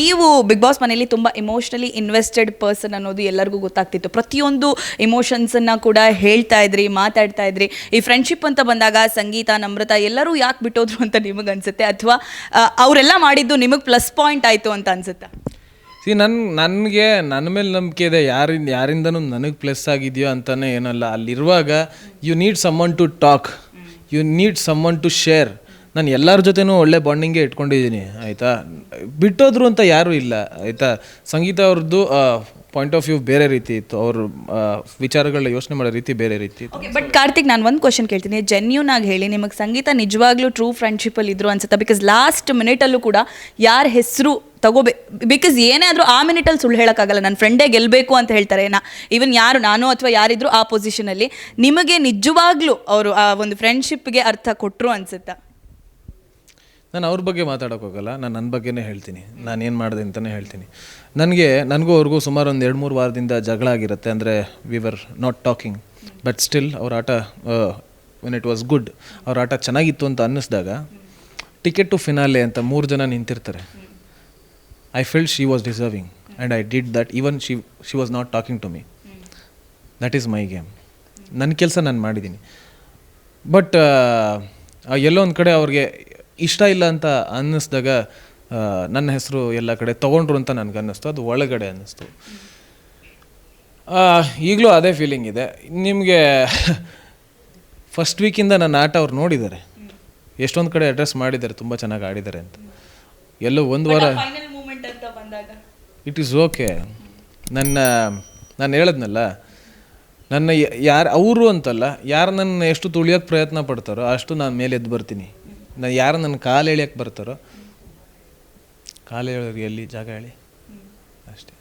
ನೀವು big boss ಮನೆಯಲ್ಲಿ ತುಂಬ ಇಮೋಷ್ನಲಿ ಇನ್ವೆಸ್ಟೆಡ್ ಪರ್ಸನ್ ಅನ್ನೋದು ಎಲ್ಲರಿಗೂ ಗೊತ್ತಾಗ್ತಿತ್ತು. ಪ್ರತಿಯೊಂದು ಇಮೋಷನ್ಸನ್ನು ಕೂಡ ಹೇಳ್ತಾ ಇದ್ರಿ, ಮಾತಾಡ್ತಾ ಇದ್ರಿ. ಈ ಫ್ರೆಂಡ್ಶಿಪ್ ಅಂತ ಬಂದಾಗ ಸಂಗೀತ, ನಮ್ರತ ಎಲ್ಲರೂ ಯಾಕೆ ಬಿಟ್ಟೋದ್ರು ಅಂತ ನಿಮಗೆ ಅನ್ಸುತ್ತೆ? ಅಥವಾ ಅವರೆಲ್ಲ ಮಾಡಿದ್ದು ನಿಮಗೆ ಪ್ಲಸ್ ಪಾಯಿಂಟ್ ಆಯಿತು ಅಂತ ಅನ್ಸುತ್ತಾ? ಸಿ ನನ್ನ ನನಗೆ ನನ್ನ ಮೇಲೆ ನಂಬಿಕೆ ಇದೆ. ಯಾರಿಂದ ಯಾರಿಂದನೂ ನನಗೆ ಪ್ಲಸ್ ಆಗಿದೆಯೋ ಅಂತಲೇ ಏನಲ್ಲ. ಅಲ್ಲಿರುವಾಗ you need someone to talk you need someone to share ನಾನು ಎಲ್ಲರ ಜೊತೆನೂ ಒಳ್ಳೆ ಬಾಂಡಿಂಗೇ ಇಟ್ಕೊಂಡಿದ್ದೀನಿ, ಆಯಿತಾ? ಬಿಟ್ಟೋದ್ರು ಅಂತ ಯಾರೂ ಇಲ್ಲ, ಆಯಿತಾ? ಸಂಗೀತ ಅವ್ರದ್ದು ಪಾಯಿಂಟ್ ಆಫ್ ವ್ಯೂ ಬೇರೆ ರೀತಿ ಇತ್ತು. ಅವ್ರ ವಿಚಾರಗಳನ್ನ ಯೋಚನೆ ಮಾಡೋ ರೀತಿ ಬೇರೆ ರೀತಿ ಇತ್ತು. ಬಟ್ ಕಾರ್ತಿಕ್, ನಾನು ಒಂದು ಕ್ವಶನ್ ಕೇಳ್ತೀನಿ. ಜೆನ್ಯೂನ್ ಆಗಿ ಹೇಳಿ, ನಿಮಗೆ ಸಂಗೀತ ನಿಜವಾಗ್ಲೂ ಟ್ರೂ ಫ್ರೆಂಡ್ಶಿಪ್ಪಲ್ಲಿ ಇದ್ರು ಅನ್ಸುತ್ತಾ? ಬಿಕಾಸ್ ಲಾಸ್ಟ್ ಮಿನಿಟಲ್ಲೂ ಕೂಡ ಯಾರ ಹೆಸರು ತಗೋಬೇ ಬಿಕಾಸ್ ಏನೇ ಆದರೂ ಆ ಮಿನಿಟಲ್ಲಿ ಸುಳ್ಳು ಹೇಳೋಕ್ಕಾಗಲ್ಲ. ನನ್ನ ಫ್ರೆಂಡೇ ಗೆಲ್ಲಬೇಕು ಅಂತ ಹೇಳ್ತಾರೆ. ನಾ ಈವನ್ ಯಾರು, ನಾನು ಅಥವಾ ಯಾರಿದ್ರು ಆ ಪೊಸಿಷನಲ್ಲಿ ನಿಮಗೆ ನಿಜವಾಗ್ಲೂ ಅವರು ಆ ಒಂದು ಫ್ರೆಂಡ್ಶಿಪ್ಗೆ ಅರ್ಥ ಕೊಟ್ಟರು ಅನ್ಸುತ್ತಾ? ನಾನು ಅವ್ರ ಬಗ್ಗೆ ಮಾತಾಡೋಕ್ಕೋಗಲ್ಲ ನಾನು ನನ್ನ ಬಗ್ಗೆನೇ ಹೇಳ್ತೀನಿ. ನಾನು ಏನು ಮಾಡಿದೆ ಅಂತಲೇ ಹೇಳ್ತೀನಿ. ನನಗೆ, ನನಗೂ ಅವ್ರಿಗೂ ಸುಮಾರು ಒಂದು ಎರಡು ಮೂರು ವಾರದಿಂದ ಜಗಳ ಆಗಿರುತ್ತೆ, ಅಂದರೆ we were not talking but still ಅವ್ರ ಆಟ ವೆನ್ ಇಟ್ ವಾಸ್ ಗುಡ್ ಅವ್ರ ಆಟ ಚೆನ್ನಾಗಿತ್ತು ಅಂತ ಅನ್ನಿಸ್ದಾಗ ಟಿಕೆಟ್ ಟು ಫಿನಾಲೆ ಅಂತ ಮೂರು ಜನ ನಿಂತಿರ್ತಾರೆ. I feel she was deserving and I did that even she she was not talking to me that is my game ನನ್ನ ಕೆಲಸ ನಾನು ಮಾಡಿದ್ದೀನಿ. ಬಟ್ ಎಲ್ಲೋ ಒಂದು ಕಡೆ ಅವ್ರಿಗೆ ಇಷ್ಟ ಇಲ್ಲ ಅಂತ ಅನ್ನಿಸ್ದಾಗ ನನ್ನ ಹೆಸರು ಎಲ್ಲ ಕಡೆ ತೊಗೊಂಡ್ರು ಅಂತ ನನಗೆ ಅನ್ನಿಸ್ತು ಅದು ಒಳಗಡೆ ಅನ್ನಿಸ್ತು. ಈಗಲೂ ಅದೇ ಫೀಲಿಂಗ್ ಇದೆ. ನಿಮಗೆ ಫಸ್ಟ್ ವೀಕಿಂದ ನನ್ನ ಆಟ ಅವ್ರು ನೋಡಿದ್ದಾರೆ. ಎಷ್ಟೊಂದು ಕಡೆ ಅಡ್ರೆಸ್ ಮಾಡಿದ್ದಾರೆ ತುಂಬ ಚೆನ್ನಾಗಿ ಆಡಿದ್ದಾರೆ ಅಂತ. ಎಲ್ಲೋ ಒಂದು ವಾರ ಇಟ್ ಈಸ್ ಓಕೆ ನನ್ನ ನಾನು ಹೇಳದ್ನಲ್ಲ ನನ್ನ ಯಾರು ಅವರು ಅಂತಲ್ಲ ಯಾರು ನನ್ನ ಎಷ್ಟು ತುಳಿಯೋಕ್ಕೆ ಪ್ರಯತ್ನ ಪಡ್ತಾರೋ ಅಷ್ಟು ನಾನು ಮೇಲೆ ಎದ್ದು ಬರ್ತೀನಿ. ನಾನು ಯಾರು ನನ್ನ ಕಾಲು ಎಳಿಯಕ್ಕೆ ಬರ್ತಾರೋ ಕಾಲು ಎಳೆಯೋರಿಗೆ ಎಲ್ಲಿ ಜಾಗ ಹೇಳಿ. ಅಷ್ಟೇ.